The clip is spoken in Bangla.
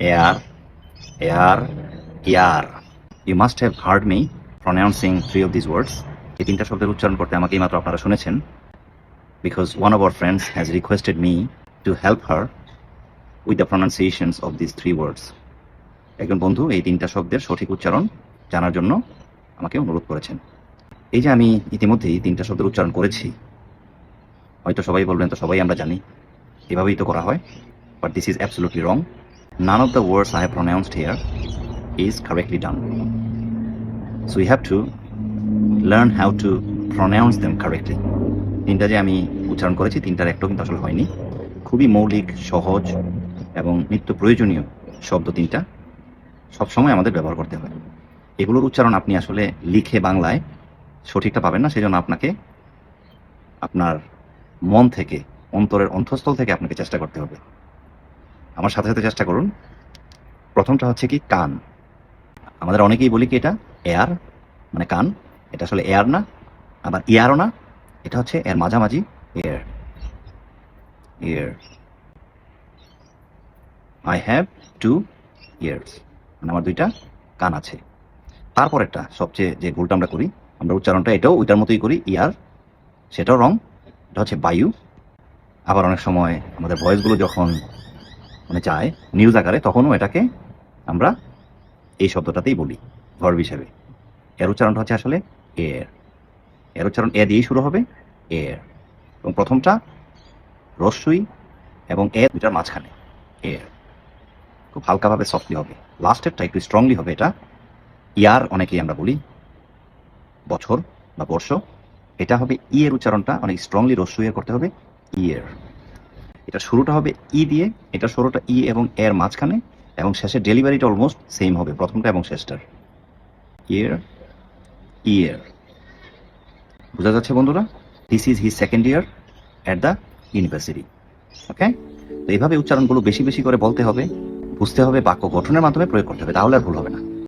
air, air, year. You must have heard me pronouncing three of this words এই তিনটা শব্দের উচ্চারণ করতে আমাকে মাত্র আপনারা শুনেছেন because one of our friends has requested me to help her with the pronunciations of this three words একজন বন্ধু এই তিনটা শব্দের সঠিক উচ্চারণ জানার জন্য আমাকে অনুরোধ করেছেন। এই যে আমি ইতিমধ্যেই তিনটা শব্দের উচ্চারণ করেছি হয়তো সবাই বলবেন তো সবাই আমরা জানি। এভাবেই তো করা হয় but this is absolutely wrong none of the words I have pronounced here is correctly done so you have to learn how to pronounce them correctly তিনটা যে আমি উচ্চারণ করেছি, তিনটার একটাও কিন্তু আসলে হয়নি। খুবই মৌলিক, সহজ এবং নিত্য প্রয়োজনীয় শব্দ তিনটা সবসময় আমাদের ব্যবহার করতে হয়। এগুলোর উচ্চারণ আপনি আসলে লিখে বাংলায় সঠিকটা পাবেন না, সেজন্য আপনাকে আপনার মন থেকে, অন্তরের অন্তঃস্থল থেকে আপনাকে চেষ্টা করতে হবে। আমার সাথে সাথে চেষ্টা করুন। প্রথমটা হচ্ছে কি, কান। আমাদের অনেকেই বলি কি এটা? এয়ার। মানে কান। এটা আসলে এয়ার না, আবার ইয়ারও না। এটা হচ্ছে এর মাঝামাঝি air. Year I have two years মানে আমার দুইটা কান আছে। তারপরেরটা, সবচেয়ে যে ভুলটা আমরা করি, আমরা উচ্চারণটা এটাও ওইটার মতোই করি, ইয়ার। সেটাও রং। এটা হচ্ছে বায়ু। আবার অনেক সময় আমাদের ভয়েসগুলো যখন মানে যায় নিউজ আকারে তখনও এটাকে আমরা এই শব্দটাতেই বলি ভার্ব হিসেবে। এর উচ্চারণটা হচ্ছে আসলে এর এর উচ্চারণ এ দিয়েই শুরু হবে এর এবং প্রথমটা রস্যই এবং এ দুটার মাঝখানে এর খুব হালকাভাবে সফটলি হবে। লাস্টেরটা একটু স্ট্রংলি হবে এটা। ইয়ার অনেকেই আমরা বলি বছর বা বর্ষ। এটা হবে ই এর উচ্চারণটা অনেক স্ট্রংলি রস্যইয়ের করতে হবে ইয়ের এটা শুরুটা হবে ই দিয়ে, এটা শুরুটা ই এবং এর মাঝখানে, এবং শেষের ডেলিভারিটা অলমোস্ট সেম হবে, প্রথমটা এবং শেষটার। ইয়ার ইয়ার বোঝা যাচ্ছে বন্ধুরা? This is he second year at the university okay তো এইভাবে উচ্চারণগুলো বেশি বেশি করে বলতে হবে, বুঝতে হবে, বাক্য গঠনের মাধ্যমে প্রয়োগ করতে হবে, তাহলে আর ভুল হবে না।